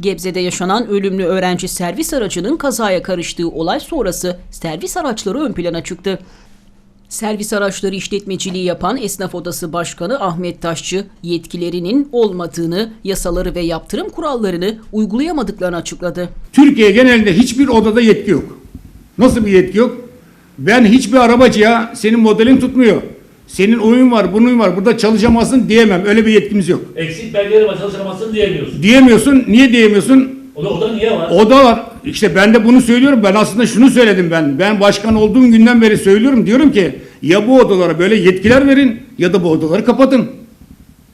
Gebze'de yaşanan ölümlü öğrenci servis aracının kazaya karıştığı olay sonrası servis araçları ön plana çıktı. Servis araçları işletmeciliği yapan Esnaf Odası Başkanı Ahmet Taşçı, yetkilerinin olmadığını, yasaları ve yaptırım kurallarını uygulayamadıklarını açıkladı. Türkiye genelinde hiçbir odada yetki yok. Nasıl bir yetki yok? Ben hiçbir arabacıya senin modelin tutmuyor. Senin oyun var, bunun var, burada çalışamazsın diyemem. Öyle bir yetkimiz yok. Eksik belgeleri var çalışamazsın diyemiyorsun. Diyemiyorsun. Niye diyemiyorsun? O da, o da niye var? O da var. İşte ben de bunu söylüyorum. Ben aslında şunu söyledim ben. Ben başkan olduğum günden beri söylüyorum. Diyorum ki ya bu odalara böyle yetkiler verin ya da bu odaları kapatın.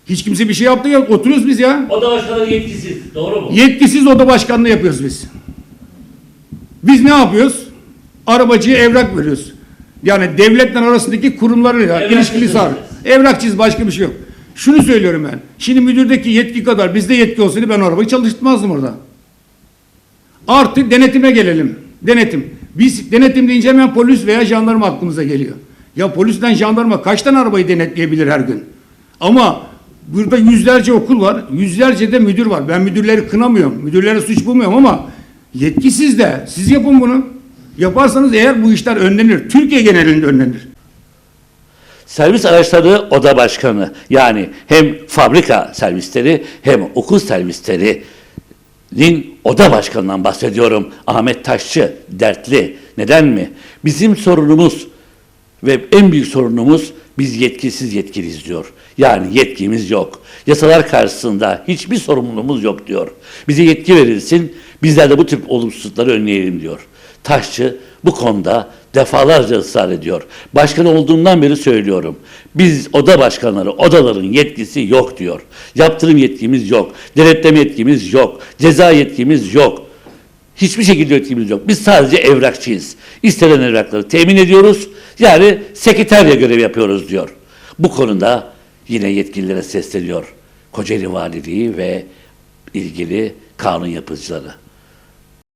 Hiç kimse bir şey yaptı yok. Oturuyoruz biz ya. O da başkanı yetkisiz. Doğru mu? Yetkisiz oda başkanlığı yapıyoruz biz. Biz ne yapıyoruz? Arabacıya evrak veriyoruz. Yani devletle arasındaki kurumlarıyla Evrak ilişkili sağ. çiziyoruz. Evrakçıyız başka bir şey yok. Şunu söylüyorum ben. Şimdi müdürdeki yetki kadar bizde yetki olsaydı ben arabayı çalıştırmazdım orada. Artık denetime gelelim. Denetim. Biz denetim deyince hemen polis veya jandarma aklımıza geliyor. Ya polisten jandarma kaç tane arabayı denetleyebilir her gün? Ama burada yüzlerce okul var, yüzlerce de müdür var. Ben müdürleri kınamıyorum, müdürlere suç bulmuyorum ama yetki sizde. Siz yapın bunu. Yaparsanız eğer bu işler önlenir. Türkiye genelinde önlenir. Servis araçları oda başkanı yani hem fabrika servisleri hem okul servislerinin oda başkanından bahsediyorum. Ahmet Taşçı dertli. Neden mi? Bizim sorunumuz ve en büyük sorunumuz biz yetkisiz yetkiliyiz diyor. Yani yetkimiz yok. Yasalar karşısında hiçbir sorumluluğumuz yok diyor. Bize yetki verilsin, bizler de bu tip olumsuzlukları önleyelim diyor. Taşçı bu konuda defalarca ısrar ediyor. Başkan olduğundan beri söylüyorum. Biz oda başkanları, odaların yetkisi yok diyor. Yaptırım yetkimiz yok. Denetleme yetkimiz yok. Ceza yetkimiz yok. Hiçbir şekilde yetkimiz yok. Biz sadece evrakçıyız. İstenen evrakları temin ediyoruz. Yani sekreterya görevi yapıyoruz diyor. Bu konuda yine yetkililere sesleniyor. Kocaeli Valiliği ve ilgili kanun yapıcıları.